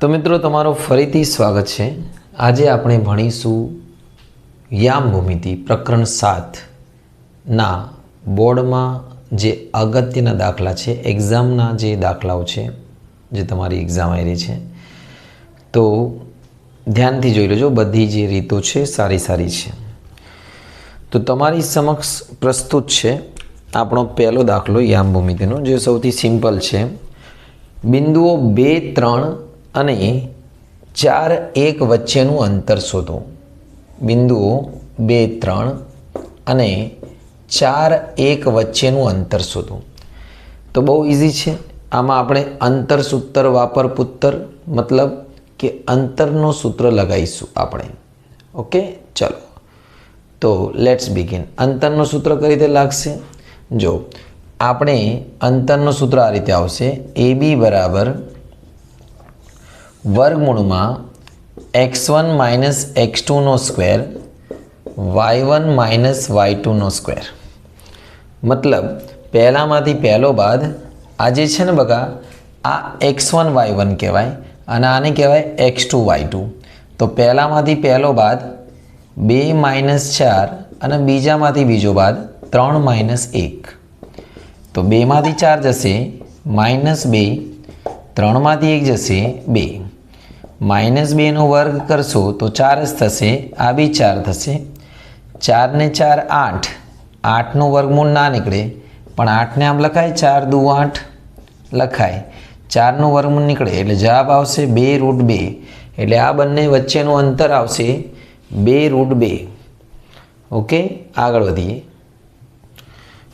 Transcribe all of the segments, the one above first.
તો મિત્રો, તમારો ફરીથી સ્વાગત છે. આજે આપણે ભણીશું યામ ભૂમિતિ પ્રકરણ સાત ના બોર્ડમાં જે અગત્યના દાખલા છે, એક્ઝામના જે દાખલાઓ છે, જે તમારી એક્ઝામ આવી છે. તો ધ્યાનથી જોઈ લેજો, બધી જે રીતો છે સારી સારી છે. તો તમારી સમક્ષ પ્રસ્તુત છે આપણો પહેલો દાખલો યામ ભૂમિતિનો, જે સૌથી સિમ્પલ છે. બિંદુઓ બે, ત્રણ અને ચાર એક વચ્ચેનું અંતર શોધો. બિંદુઓ બે ત્રણ અને ચાર એક વચ્ચેનું અંતર શોધો. તો બહુ ઇઝી છે. આમાં આપણે અંતર સૂત્ર, વાપર, પુત્તર મતલબ કે અંતરનું સૂત્ર લગાવીશું આપણે. ઓકે? ચલો. તો લેટ્સ બિગિન અંતરનું સૂત્ર કઈ રીતે લાગશે? જો, આપણે અંતરનું સૂત્ર આ રીતે આવશે. એ બી બરાબર વર્ગમૂળમાં x one minus x ટુનો square, y one minus y ટુનો square. મતલબ, પહેલાંમાંથી પહેલો બાદ, આ જે છે ને બગા, આ એક્સ વન વાય વન કહેવાય અને આને કહેવાય એક્સ ટુ વાય ટુ. તો પહેલાંમાંથી પહેલો બાદ, બે માઇનસ ચાર અને બીજામાંથી બીજો બાદ ત્રણ માઇનસ એક. તો બેમાંથી ચાર જશે, માઇનસ બે, ત્રણમાંથી એક જશે બે. માઇનસ બેનો વર્ગ કરશો તો ચાર જ થશે, આ બી ચાર થશે. ચારને ચાર આઠ આઠનું વર્ગમૂળ ના નીકળે, પણ આઠને આમ લખાય, ચાર દુ આઠ લખાય. ચારનું વર્ગમૂળ નીકળે, એટલે જવાબ આવશે બે રૂટ બે. એટલે આ બંને વચ્ચેનું અંતર આવશે બે રૂટ બે. ઓકે, આગળ વધીએ.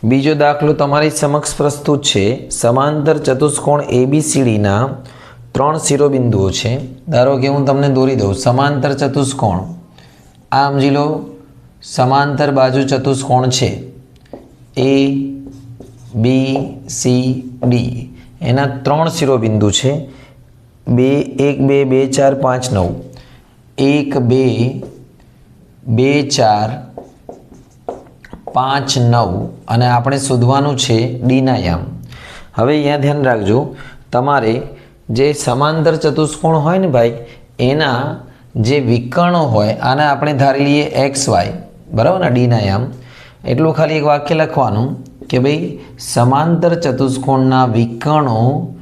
બીજો દાખલો તમારી સમક્ષ પ્રસ્તુત છે. સમાંતર ચતુષ્કોણ એબીસીડીના ત્રણ શિરોબિંદુઓ છે. ધારો કે હું તમને દોરી દઉં. સમાંતર ચતુષ્કોણ. આ સમજી લો, સમાંતર બાજુ ચતુષ્કોણ છે. એ બી સી ડી એના ત્રણ શિરોબિંદુ છે. બે, એક, બે બે, ચાર, પાંચ, નવ. એક, બે બે, ચાર, પાંચ, નવ. અને આપણે શોધવાનું છે ડીના યામ. હવે અહીંયા ધ્યાન રાખજો. તમારે જે સમાંતર ચતુષ્કોણ હોય ને ભાઈ, એના જે વિકર્ણો હોય, આને આપણે ધારી લઈએ એક્સ વાય બરાબર ને? ડીના યામ એટલું ખાલી એક વાક્ય લખવાનું કે ભાઈ, સમાંતર ચતુષ્કોણના વિકર્ણો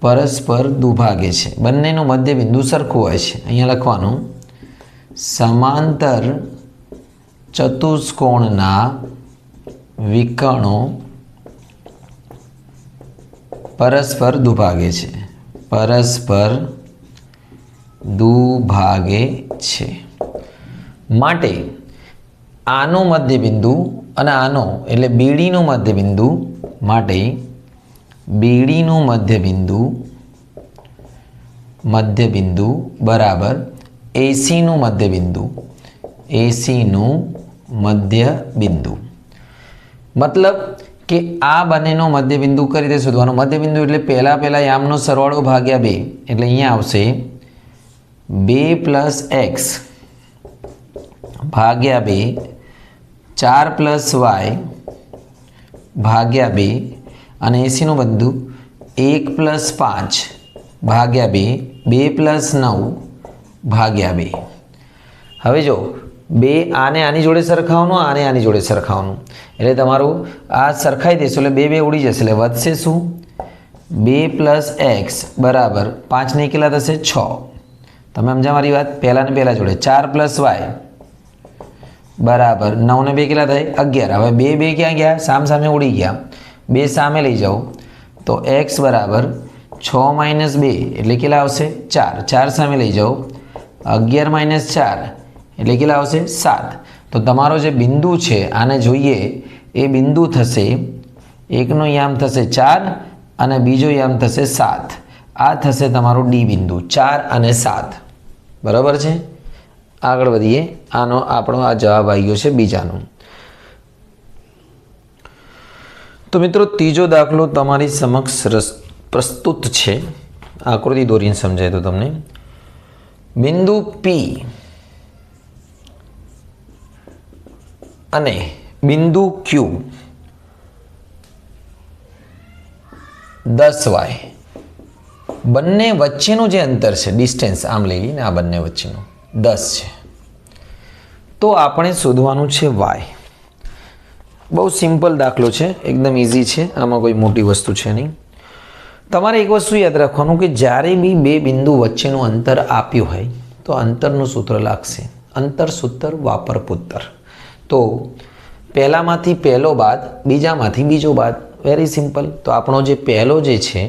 પરસ્પર દુભાગે છે. બંનેનું મધ્ય બિંદુ સરખું હોય છે. અહીંયા લખવાનું, સમાંતર ચતુષ્કોણના વિકર્ણો પરસ્પર દુભાગે છે. પરસ્પર દુભાગે છે. માટે આનું મધ્યબિંદુ અને આનો એટલે બીડીનું મધ્યબિંદુ માટે બીડીનું મધ્યબિંદુ મધ્યબિંદુ બરાબર એસીનું મધ્યબિંદુ એસીનું મધ્યબિંદુ. મતલબ કે આ બંનેનો મધ્યબિંદુ કઈ રીતે શોધવાનો? મધ્યબિંદુ એટલે પહેલાં પહેલાં યામનો સરવાળો ભાગ્યા બે. એટલે અહીંયા આવશે બે પ્લસ એક્સ ભાગ્યા બે. ચાર પ્લસ વાય ભાગ્યા બે. અને એસીનું બંધુ એક પ્લસ પાંચ ભાગ્યા બે. બે પ્લસ નવ ભાગ્યા બે. હવે જો બે આને આની જોડે સરખાવવાનું, આને આની જોડે સરખાવવાનું. એટલે તમારું આ સરખાઈ દેશો, એટલે બે બે ઉડી જશે. એટલે વધશે શું? બે પ્લસ એક્સ બરાબર પાંચને કેટલા થશે છ. તમે સમજા મારી વાત? પહેલાં ને પહેલાં જોડે. ચાર પ્લસ વાય બરાબર નવને બે કેટલા થાય? અગિયાર. હવે બે બે ક્યાં ગયા? સામ સામે ઉડી ગયા. બે સામે લઈ જાઓ. તો એક્સ બરાબર છ માઇનસ બે. એટલે કેટલા આવશે? ચાર. ચાર સામે લઈ જાઓ. અગિયાર માઇનસ ચાર. એટલે કેટલા આવશે સાત. તો તમારો જે બિંદુ છે, આને જોઈએ, એ બિંદુ થશે, એકનો યામ થશે ચાર અને બીજો યામ થશે સાત. આ થશે તમારું ડી બિંદુ, ચાર અને સાત. બરાબર છે? આગળ વધીએ. આનો આપણો આ જવાબ આવી ગયો છે બીજાનો. તો મિત્રો, ત્રીજો દાખલો તમારી સમક્ષ પ્રસ્તુત છે. આકૃતિ દોરીને સમજાય તો તમને. બિંદુ પી અને બિંદુ ક્યુ દસ વાય. બંને વચ્ચેનું જે અંતર છે ડિસ્ટન્સ આમ લઈ લઈને આ બંને વચ્ચેનું, દસ છે. તો આપણે શોધવાનું છે વાય. બહુ સિમ્પલ દાખલો છે, એકદમ ઇઝી છે, આમાં કોઈ મોટી વસ્તુ છે નહીં. તમારે એક વસ્તુ યાદ રાખવાનું કે જ્યારે બી બે બિંદુ વચ્ચેનું અંતર આપ્યું હોય, તો અંતરનું સૂત્ર લાગશે. અંતર સૂત્ર વાપર પુત્ર તો પહેલામાંથી પહેલો બાદ, બીજામાંથી બીજો બાદ. વેરી સિમ્પલ તો આપણો જે પહેલો જે છે,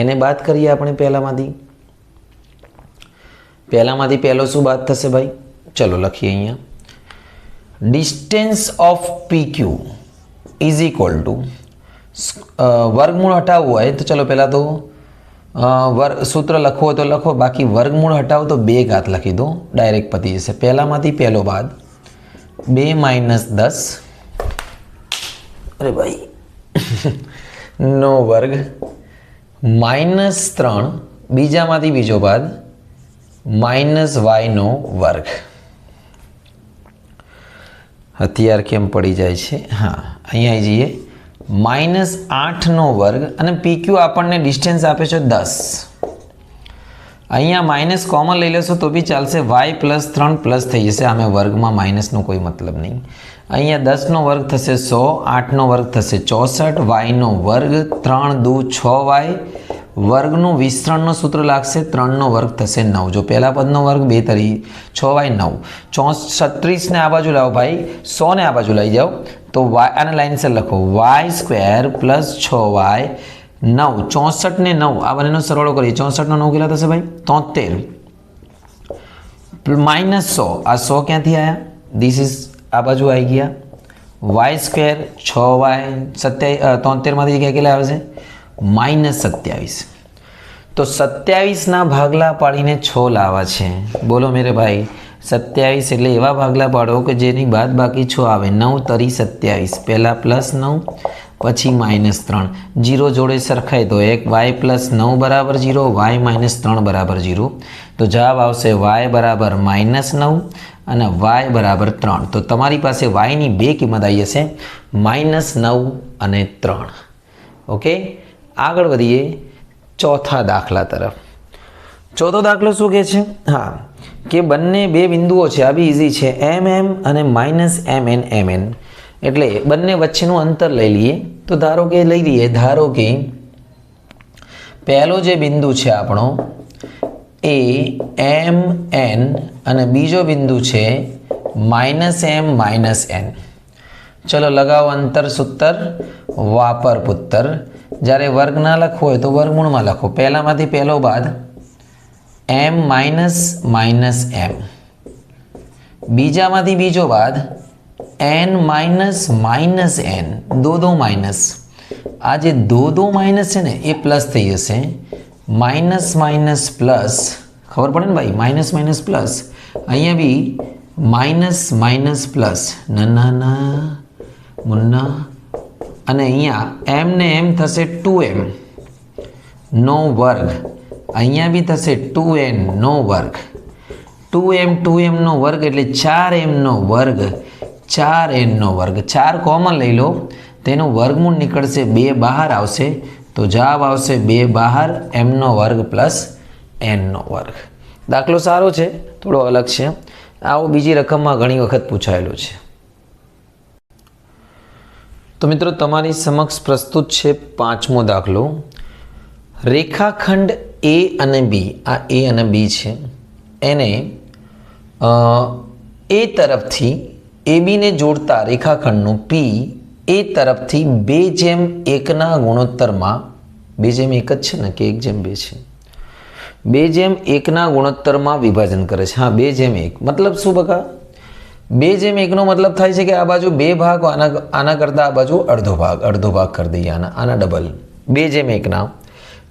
એને બાદ કરીએ આપણે પહેલામાંથી. પહેલામાંથી પહેલો શું બાદ થશે ભાઈ? ચલો લખીએ અહીંયા. Distance of P Q is equal to વર્ગમૂળ હટાવવું હોય તો ચલો પહેલાં તો વર્ગ સૂત્ર લખવું હોય તો લખો. બાકી વર્ગમૂળ હટાવો તો બે ઘાત લખી દો. ડાયરેક્ટ પતી જશે. પહેલામાંથી પહેલો બાદ બે માઇનસ દસ. અરે ભાઈ. નો વર્ગ. માઇનસ ત્રણ, બીજામાંથી બીજો બાદ માઇનસ વાયનો વર્ગ. હથિયાર કેમ પડી જાય છે? હા, અહીંયા જઈએ. માઇનસ આઠનો વર્ગ અને પીક્યુ આપણને ડિસ્ટન્સ આપે છે દસ. અહીંયા માઇનસ કોમન લઈ લેશો તો બી ચાલશે વાય પ્લસ ત્રણ પ્લસ થઈ જશે. આમે વર્ગમાં માઇનસનો કોઈ મતલબ નહીં. અહીંયા દસનો વર્ગ થશે સો, આઠનો વર્ગ થશે ચોસઠ, વાયનો વર્ગ ત્રણ દુ છ વાય. વર્ગનું વિસ્તરણનું સૂત્ર લાગશે ત્રણનો વર્ગ થશે નવ. જો પહેલા પદનો વર્ગ બે તરી છ વાય નવ. ચોસ છત્રીસને આ બાજુ લાવો ભાઈ. સોને આ બાજુ લઈ જાઓ. તો વાય, આને લાઇનસર લખો. વાય સ્ક્વેર પ્લસ છ વાય નવ ચોસઠ ને નવ, આ બંનેનો સરવાળો કરીએ. ચોસઠનો નવ કેટલા થશે ભાઈ? તોતેર. માઇનસ સો. આ સો ક્યાંથી આવ્યા ધીસ ઇઝ આ બાજુ આવી ગયા. વાય સ્ક્વેર છ વાય સત્યા તોતેરમાંથી ક્યાં કેટલા આવે છે? માઇનસ સત્યાવીસ. તો સત્યાવીસના ભાગલા પાડીને છ લાવવા છે. બોલો મેરે ભાઈ, સત્યાવીસ એટલે એવા ભાગલા પાડો કે જેની બાદ બાકી છ આવે. નવ તરી સત્યાવીસ. પહેલાં પ્લસ નવ પછી માઇનસ ત્રણ. જીરો જોડે સરખાય તો એક વાય પ્લસ નવ બરાબર જીરો, વાય માઇનસ ત્રણ બરાબર જીરો. તો જવાબ આવશે વાય બરાબર માઇનસ નવ અને વાય બરાબર ત્રણ. તો તમારી પાસે વાયની બે કિંમત આવી હશે, માઇનસ નવ અને ત્રણ. ઓકે? આગળ વધીએ ચોથા દાખલા તરફ. ચોથો દાખલો શું કહે છે? હા, કે બંને બે બિંદુઓ છે, આ બી ઇઝી છે. એમ એમ અને minus M N M N એટલે બંને વચ્ચેનું અંતર લઈ લઈએ. તો ધારો કે લઈ લઈએ, ધારો કે પહેલો જે બિંદુ છે આપણો, એ એમ એન અને બીજો બિંદુ છે માઇનસ એમ માઇનસ એન ચલો લગાવો અંતર સૂત્ર, વાપર પુત્તર. જ્યારે વર્ગ ના લખવો હોય તો વર્ગમૂળમાં લખો. પહેલામાંથી પહેલો બાદ એમ માઇનસ માઇનસ એમ બીજામાંથી બીજો બાદ એન માઇનસ માઇનસ એન દો દો માઇનસ આ જે દો દો માઇનસ છે ને, એ પ્લસ થઈ જશે. માઇનસ માઇનસ પ્લસ ખબર પડે ને ભાઈ? માઇનસ માઇનસ પ્લસ અહીંયા બી માઇનસ માઇનસ પ્લસ ના ના મુન્ના. અને અહીંયા એમ ને એમ થશે ટુ એમ નો વર્ગ. અહીંયા બી થશે ટુ એન નો વર્ગ. ટુ એમ ટુ એમનો વર્ગ એટલે ચાર એમનો વર્ગ. ચાર એનનો વર્ગ. ચાર કોમન લઈ લો. તેનું વર્ગમૂળ નીકળશે બે બહાર આવશે. તો જવાબ આવશે બે બહાર, એમનો વર્ગ પ્લસ એનનો વર્ગ. દાખલો સારો છે. થોડો અલગ છે. આવો બીજી રકમમાં ઘણી વખત પૂછાયેલો છે. તો મિત્રો, તમારી સમક્ષ પ્રસ્તુત છે પાંચમો દાખલો. રેખાખંડ એ અને બી. આ એ અને બી છે. એને એ તરફથી એ બીને જોડતા રેખાખંડનું પી એ તરફથી બે જેમ એકના ગુણોત્તરમાં, બે જેમ એક જ છે ને કે એક જેમ બે છે? બે જેમ એકના ગુણોત્તરમાં વિભાજન કરે છે. હા, બે જેમ એક. મતલબ શું બકા? બે જેમ એકનો મતલબ થાય છે કે આ બાજુ બે ભાગ, આના આના કરતાં આ બાજુ અડધો ભાગ અડધો ભાગ કરી દઈએ, આના આના ડબલ બે જેમ એકના.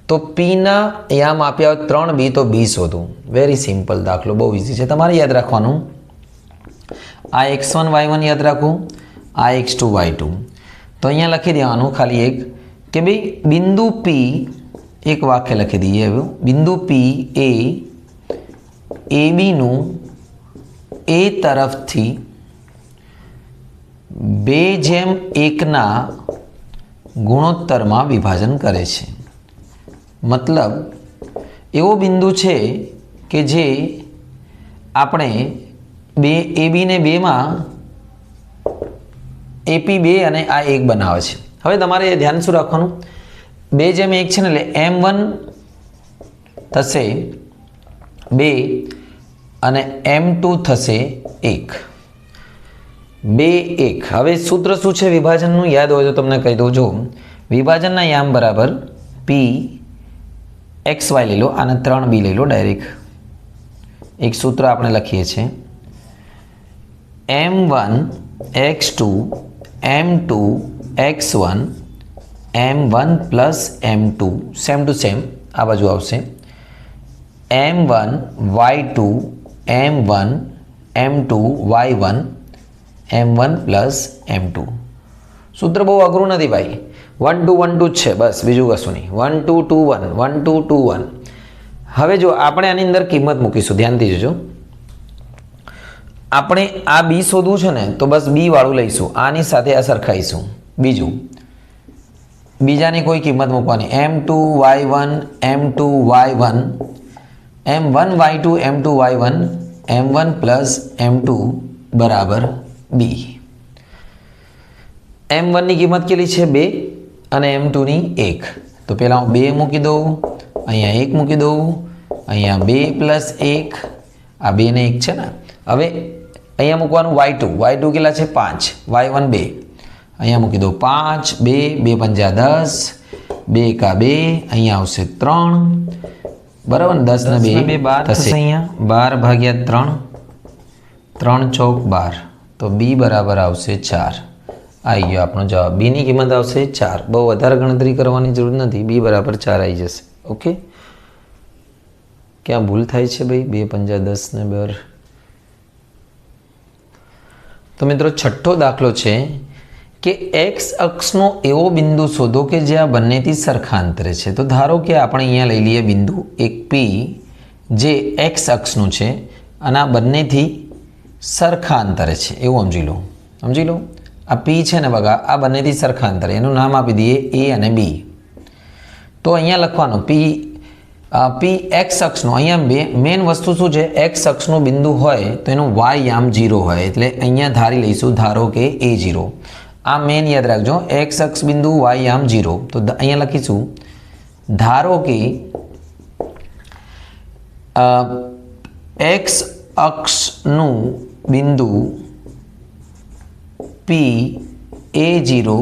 તો પીના યામ આપ્યા ત્રણ બી તો બી શોધું. વેરી સિમ્પલ દાખલો. બહુ ઇઝી છે. તમારે યાદ રાખવાનું. આ એક્સ વન વાય વન યાદ રાખવું આ એક્સ ટુ વાય ટુ તો અહીંયા લખી દેવાનું ખાલી એક કે ભાઈ બિંદુ પી એક વાક્ય લખી દઈએ એવું બિંદુ પી એ એ બીનું એ તરફથી બે જેમ એકના ગુણોત્તરમાં વિભાજન કરે છે. મતલબ એવો બિંદુ છે કે જે આપણે બે એ બીને બેમાં એપી બે અને આ એક બનાવે છે. હવે તમારે ધ્યાન શું રાખવાનું? બે જેમ એક છે ને એટલે એમ વન થશે બે અને એમ ટુ થશે એક. બે, એક. હવે સૂત્ર શું છે વિભાજનનું? યાદ હોય તો તમને કહી દઉં. જો વિભાજનના યામ બરાબર પી એક્સ વાય લઈ લો અને ત્રણ બી લઈ લો ડાયરેક્ટ. એક સૂત્ર આપણે લખીએ છીએ. M one x two M two x one M one plus M two same to same આ બાજુ આવશે. M one y two M one M two y one M one plus M two સૂત્ર બહુ અઘરું નથી ભાઈ. One two one two છે, બસ, બીજું કશું નહીં. One two two one one two two one હવે જો આપણે આની અંદર કિંમત મૂકીશું, ધ્યાનથી જોજો. આપણે આ બી શોધવું છે ને, તો બસ બી વાળું લઈશું. આની સાથે આ સરખાઈશું બીજું, બીજાની કોઈ કિંમત મૂકવાની. M two y one M two y one M one y two M two y one M one plus M two બરાબર બી એમ વનની કિંમત કેટલી છે? બે અને એમ ટુની એક. તો પહેલાં હું બે મૂકી દઉં, અહીંયા એક મૂકી દઉં, અહીંયા બે પ્લસ એક. આ બેને એક છે ને? હવે અહીંયા મૂકવાનું વાય ટુ વાય ટુ કેટલા છે? પાંચ. વાય વન બે. અહીંયા મૂકી દઉં પાંચ બે બે પંજા દસ બે એકા બે અહીંયા આવશે ત્રણ. બરાબર ને? દસ ને બે બે બાર થશે અહીંયા. બાર ભાગ્યા ત્રણ. ત્રણ ચોક બાર. તો બી બરાબર આવશે ચાર. આવી ગયો આપણો જવાબ. બીની કિંમત આવશે ચાર. બહુ વધારે ગણતરી કરવાની જરૂર નથી. બી બરાબર ચાર આવી જશે. ઓકે? ક્યાં ભૂલ થાય છે ભાઈ? બે પંજા દસ ને બર. તો મિત્રો છઠ્ઠો દાખલો છે કે એક્સ અક્ષનો એવો બિંદુ શોધો કે જે આ બંનેથી સરખા અંતરે છે. તો ધારો કે આપણે અહીંયા લઈ લઈએ બિંદુ એક પી જે એક્સ અક્ષનું છે અને આ બંનેથી સરખા અંતરે છે. એવું સમજી લો. સમજી લો? આ પી છે ને બગા, આ બંનેથી સરખા અંતરે એનું નામ આપી દઈએ એ અને બી તો અહીંયા લખવાનું પી પી એક્સ અક્ષનો, અહીંયા બે મેન વસ્તુ શું છે? એક્સ અક્ષનું બિંદુ હોય તો એનું વાય યામ જીરો હોય, એટલે અહીંયા ધારી લઈશું, ધારો કે એ જીરો આ મેન યાદ રાખજો એક્સ અક્ષ બિંદુ વાય યામ જીરો તો અહીંયા લખીશું, ધારો કે એક્સ અક્ષનું બિંદુ પી એ જીરો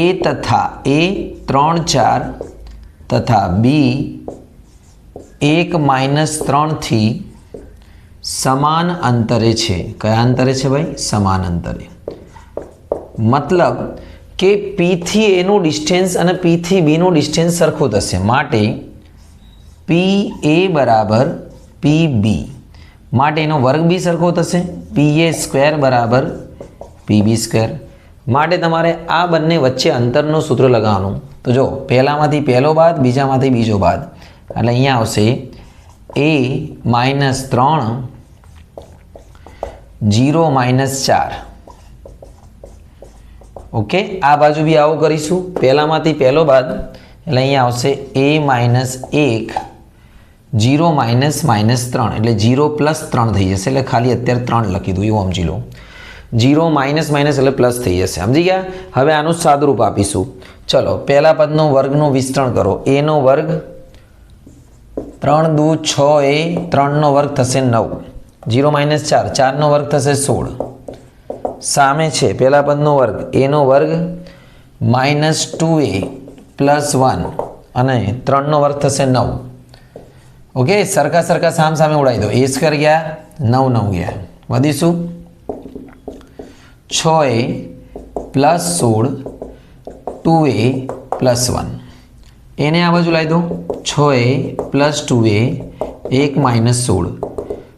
એ તથા એ ત્રણ ચાર તથા બી એક માઇનસ ત્રણથી સમાન અંતરે છે. કયા અંતરે છે ભાઈ? સમાન અંતરે. મતલબ કે પીથી એનું ડિસ્ટન્સ અને પીથી બીનું ડિસ્ટન્સ સરખું થશે. માટે પી એ બરાબર પી બી માટે એનો વર્ગ બી સરખો થશે. પી એ સ્ક્વેર બરાબર પી બી સ્ક્વેર માટે તમારે આ બંને વચ્ચે અંતરનું સૂત્ર લગાવવાનું. તો જો, પહેલામાંથી પહેલો બાદ, બીજામાંથી બીજો બાદ. એટલે અહીંયા આવશે એ માઇનસ ત્રણ, જીરો માઇનસ ચાર. ઓકે, આ બાજુ બી આવું કરીશું. પહેલામાંથી પહેલો બાદ, એટલે અહીંયા આવશે એ માઇનસ એક, જીરો માઇનસ માઇનસ ત્રણ. એટલે જીરો પ્લસ ત્રણ થઈ જશે. એટલે ખાલી અત્યારે ત્રણ લખી દઉં, એવું સમજી લો. જીરો માઇનસ માઇનસ એટલે પ્લસ થઈ જશે. સમજી ગયા? હવે આનું સાદુરૂપ આપીશું. ચલો, પહેલા પદનો વર્ગનું વિસ્તરણ કરો. એનો વર્ગ ત્રણ દુ છ એ ત્રણનો વર્ગ થશે નવ. જીરો માઇનસ ચાર, ચારનો વર્ગ થશે સોળ. સામે છે, પહેલા પદનો વર્ગ. એનો વર્ગ minus two A plus one અને ત્રણનો વર્ગ થશે નવ. ઓકે, સરખા સરખા સામ સામે ઉડાવી દો. એ સ્કર ગયા, નવ નવ ગયા. વધીશું. છ એ પ્લસ સોળ ટુ એ પ્લસ વન. એને આ બાજુ લાવી દો છ એ પ્લસ ટુ એ એક માઇનસ સોળ.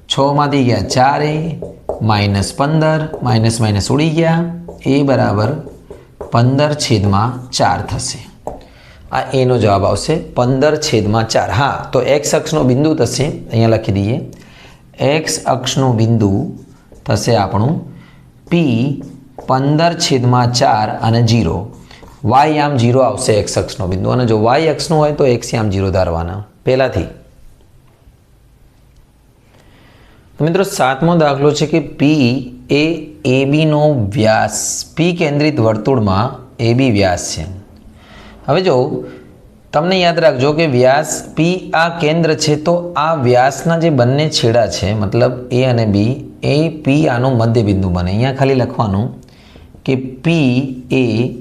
છમાંથી ગયા ચાર એ માઇનસ પંદર, માઇનસ માઇનસ ઉડી ગયા. એ બરાબર પંદર છેદમાં ચાર થશે. આ એનો જવાબ આવશે પંદર છેદમાં ચાર. હા, તો એક્સ અક્ષનો બિંદુ થશે. અહીંયા લખી દઈએ. એક્સ અક્ષનું બિંદુ થશે આપણું પી પંદર છેદમાં ચાર અને જીરો વાય આમ જીરો આવશે એક્સ અક્ષનો બિંદુ. અને જો વાય અક્ષનું હોય તો એક્સ આમ જીરો ધારવાના. પહેલાંથી. મિત્રો સાતમો દાખલો છે કે પી એ એ બીનો વ્યાસ. પી કેન્દ્રિત વર્તુળમાં એ બી વ્યાસ છે. હવે જો તમને યાદ રાખજો કે વ્યાસ પી આ કેન્દ્ર છે તો આ વ્યાસના જે બંને છેડા છે, મતલબ એ અને બી એ પી આનું મધ્ય બિંદુ બને. અહીંયા ખાલી લખવાનું કે પી એ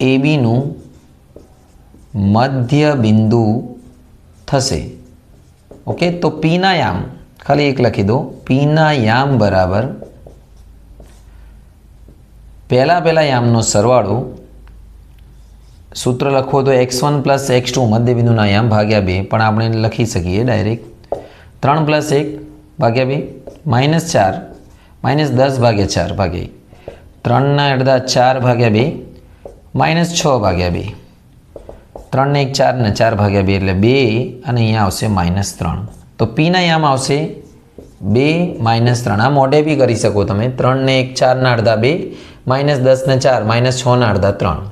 એ બીનું મધ્ય બિંદુ થશે. ઓકે? તો પીના યામ ખાલી એક લખી દો. પીના યામ બરાબર. પહેલા પહેલાં યામનો સરવાળો. સૂત્ર લખવો તો x one plus x two મધ્ય બિંદુના યામ ભાગ્યા બે. પણ આપણે લખી શકીએ ડાયરેક્ટ. ત્રણ પ્લસ એક ભાગ્યા બે. માઇનસ ચાર. માઇનસ દસ ભાગ્યા ચાર ભાગ્યા ત્રણના અડધા ચાર ભાગ્યા બે. માઇનસ છ ભાગ્યા બે. ત્રણને એક, ચાર ને ચાર ભાગ્યા બે એટલે બે અને અહીંયા આવશે માઇનસ ત્રણ. તો પીના યામ આવશે બે માઇનસ ત્રણ. આ મોઢે બી કરી શકો તમે. ત્રણને એક ચારના અડધા બે માઇનસ દસને ચાર માઇનસ છના અડધા ત્રણ.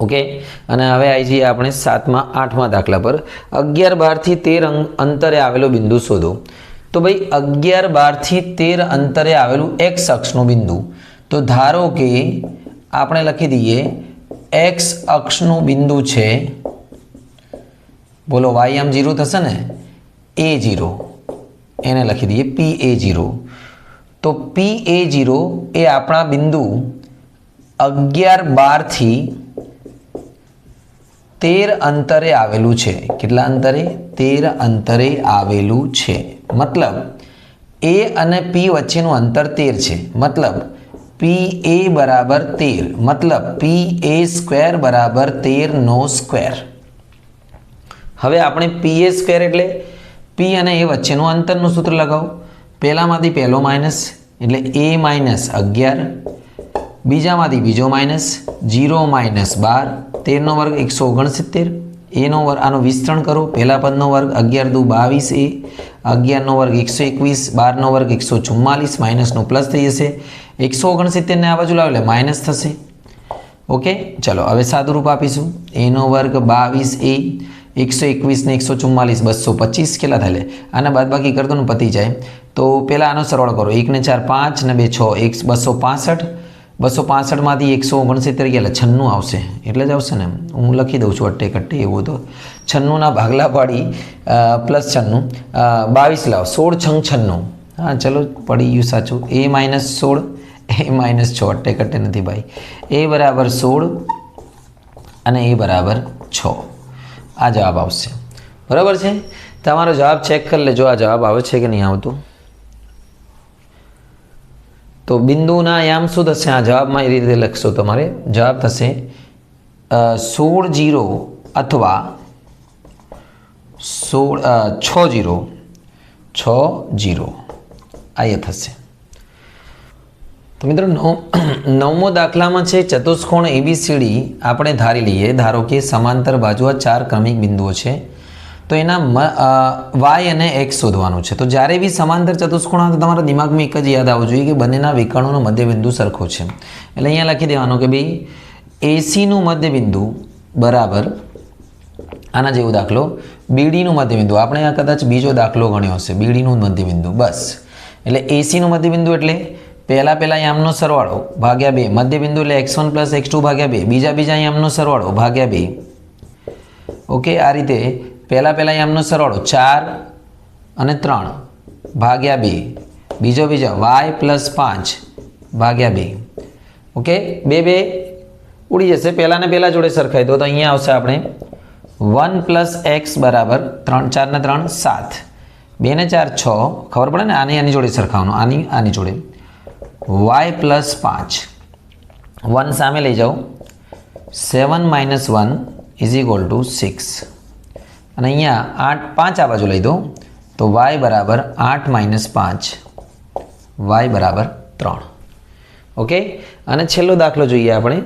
ઓકે? અને હવે આવી જઈએ આપણે સાતમા, આઠમા દાખલા પર. અગિયાર બારથી તેર અંતરે આવેલો બિંદુ શોધો. તો ભાઈ, અગિયાર બારથી તેર અંતરે આવેલું એક્સ અક્ષનું બિંદુ. તો ધારો કે આપણે લખી દઈએ એક્સ અક્ષનું બિંદુ છે, બોલો વાય આમ જીરો થશે ને? એ જીરો એને લખી દઈએ પી એ જીરો તો પી એ જીરો એ આપણા બિંદુ અગિયાર બારથી તેર અંતરે આવેલું છે. કેટલા અંતરે? તેર અંતરે આવેલું છે. મતલબ, એ અને પી વચ્ચેનું અંતર તેર છે. મતલબ પી એ બરાબર તેર. મતલબ પી એ સ્ક્વેર બરાબર તેરનો સ્ક્વેર હવે આપણે પી એ સ્ક્વેર એટલે પી અને એ વચ્ચેનું અંતરનું સૂત્ર લગાવો પહેલામાંથી પહેલો માઇનસ એટલે એ માઇનસ અગિયાર. બીજામાંથી બીજો માઇનસ જીરો માઇનસ બાર. તેરનો વર્ગ એકસો ઓગણસિત્તેર. એનો વર્ગ, આનું વિસ્તરણ કરો. પહેલા પદનો વર્ગ અગિયાર દુ બાવીસ એ અગિયારનો વર્ગ એકસો એકવીસ. બારનો વર્ગ એકસો ચુમ્માલીસ. માઇનસનું પ્લસ થઈ જશે. એકસો ઓગણસિત્તેરને આ બાજુ લાવો એટલે માઇનસ થશે. ઓકે, ચલો, હવે સાદુરૂપ આપીશું. એનો વર્ગ બાવીસ એ, એકસો એકવીસ ને એકસો ચુમ્માલીસ બસો પચીસ કેટલા થાય? આના બાદ બાકી કરતો ને પતી જાય. તો પહેલાં આનો સરવાળો કરો. એક ને ચાર પાંચ ને બે છ, એક બસો પાસઠ. બસો પાસઠમાંથી એકસો ઓગણસિત્તેર ગયા, એટલે છન્નું આવશે. એટલે જ આવશે ને હું લખી દઉં છું અટ્ટે કટ્ટે એવું તો. છન્નુંના ભાગલા પાડી પ્લસ છન્નું. બાવીસ લાવ. સોળ છંગ છન્નું. હા, ચલો, પડી ગયું સાચું. એ માઇનસ સોળ. એ માઇનસ છ અટે નથી ભાઈ. એ બરાબર સોળ અને એ બરાબર છ. આ જવાબ આવશે. બરાબર છે? તમારો જવાબ ચેક કરી લેજો, આ જવાબ આવે છે કે નહીં આવતું? તો બિંદુના યામ શું થશે? આ જવાબમાં એ રીતે લખશો તમારે. જવાબ થશે સોળ જીરો અથવા સોળ છ જીરો. છ જીરો. આ એ થશે. તો મિત્રો, નવ નવમો દાખલામાં છે ચતુષ્કોણ એબીસીડી આપણે ધારી લઈએ, ધારો કે સમાંતર બાજુ આ ચાર ક્રમિક બિંદુઓ છે. તો એના વાય અને એક્સ શોધવાનું છે. તો જ્યારે બી સમાંતર ચતુષ્કોણ આવે તો તમારા દિમાગમાં એક જ યાદ આવવું જોઈએ કે બંનેના વિકર્ણોનો મધ્યબિંદુ સરખો છે. એટલે અહીંયા લખી દેવાનું કે ભાઈ એસીનું મધ્યબિંદુ બરાબર આના જેવો દાખલો. બીડીનું મધ્યબિંદુ. આપણે આ કદાચ બીજો દાખલો ગણ્યો હશે. બીડીનું મધ્યબિંદુ. બસ. એટલે એસીનું મધ્યબિંદુ એટલે પહેલા પહેલા યામનો સરવાળો ભાગ્યા બે. મધ્યબિંદુ એટલે x one plus x two ભાગ્યા બે. બીજા બીજા યામનો સરવાળો ભાગ્યા બે. ઓકે આ રીતે પહેલાં પહેલાં યામનો સરવાળો ચાર અને ત્રણ ભાગ્યા બે. બીજો બીજો વાય પ્લસ પાંચ ભાગ્યા બે. ઓકે બે બે ઉડી જશે. પહેલાંને પહેલાં જોડે સરખાઈ દો તો અહીંયા આવશે આપણે વન પ્લસ એક્સ બરાબર ત્રણ ચારને ત્રણ, સાત. બે ને ચાર, છ. ખબર પડે ને? આની આની જોડે સરખાવાનું આની આની જોડે. વાય પ્લસ પાંચ. વન સામે લઈ જાઓ. Seven minus one is equal to six અને અહીંયા આઠ પાંચ આ બાજુ લઈ દો. તો વાય બરાબર આઠ માઇનસ પાંચ. વાય બરાબર ત્રણ. ઓકે? અને છેલ્લો દાખલો જોઈએ આપણે,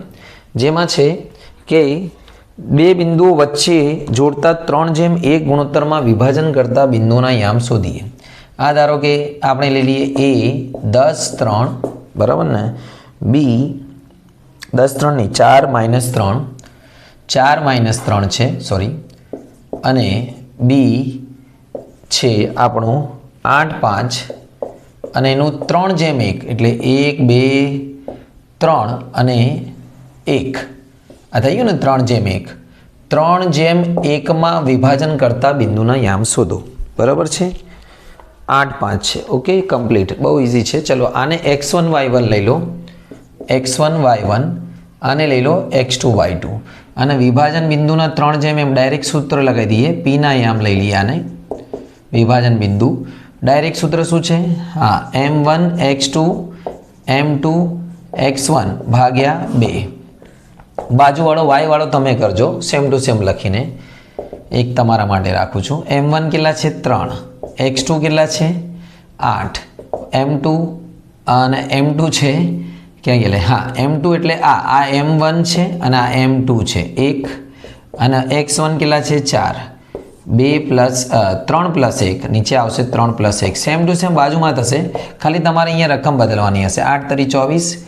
જેમાં છે કે બે બિંદુઓ વચ્ચે જોડતા ત્રણ જેમ એક ગુણોત્તરમાં વિભાજન કરતા બિંદુના યામ શોધીએ. આ ધારો કે આપણે લઈ લઈએ એ દસ ત્રણ, બરાબર ને? બી દસ ત્રણની ચાર માઇનસ ત્રણ, ચાર માઇનસ ત્રણ છે, સોરી. અને બી છે આપણું આઠ પાંચ, અને એનું ત્રણ જેમ એક, એટલે એક, બે, ત્રણ અને એક. આ થઈ ગયું ને ત્રણ જેમ એક. ત્રણ જેમ એકમાં વિભાજન કરતા બિંદુના યામ શોધો. બરાબર છે? આઠ પાંચ છે. ઓકે કમ્પ્લીટ બહુ ઇઝી છે. ચલો, આને એક્સ વન વાય વન લઈ લો. એક્સ વન વાય વન આને લઈ લો એક્સ ટુ વાય ટુ અને વિભાજન બિંદુના ત્રણ જેમ એમ ડાયરેક્ટ સૂત્ર લગાવી દઈએ. પીના યામ લઈ લઈએ આને. વિભાજન બિંદુ. ડાયરેક્ટ સૂત્ર શું છે? હા M one x two M two x one ભાગ્યા બે. બાજુવાળો વાયવાળો તમે કરજો. સેમ ટુ સેમ લખીને. એક તમારા માટે રાખું છું. એમ વન કેટલા છે? ત્રણ. એક્સ ટુ કેટલા છે? આઠ. એમ ટુ અને એમ ટુ છે ક્યાં ગયેલા? હા, એમ ટુ એટલે આ આ એમ વન છે અને આ એમ ટુ છે. એક અને એક્સ વન કેટલા છે? ચાર. બે પ્લસ ત્રણ પ્લસ એક. નીચે આવશે ત્રણ પ્લસ એક. સેમ ટુ સેમ બાજુમાં થશે. ખાલી તમારે અહીંયા રકમ બદલવાની હશે. આઠ તરી ચોવીસ,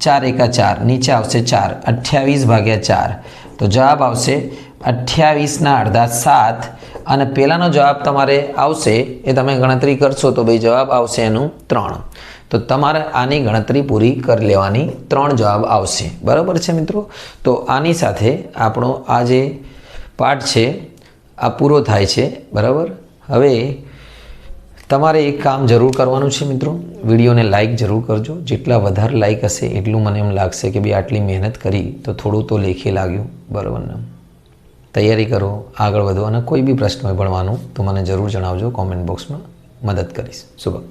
ચાર એકા ચાર. નીચે આવશે ચાર. અઠ્યાવીસ ભાગ્યા ચાર. તો જવાબ આવશે અઠ્યાવીસના અડધા સાત અને પહેલાંનો જવાબ તમારે આવશે, એ તમે ગણતરી કરશો તો ભાઈ જવાબ આવશે એનું ત્રણ. તો તમારે આની ગણતરી પૂરી કરી લેવાની ત્રણ જવાબ આવશે. બરાબર છે મિત્રો? તો આની સાથે આપણો આ જે પાઠ છે, આ પૂરો થાય છે. બરાબર? હવે તમારે એક કામ જરૂર કરવાનું છે મિત્રો. વિડીયોને લાઇક જરૂર કરજો. જેટલા વધારે લાઇક હશે એટલું મને એમ લાગશે કે ભાઈ આટલી મહેનત કરી તો થોડું તો લેખે લાગ્યું. બરાબર ને? તૈયારી કરો, આગળ વધો અને કોઈ બી પ્રશ્ન હોય ભણવાનું તો મને જરૂર જણાવજો કોમેન્ટ બોક્સમાં મદદ કરીશ. શુભમ.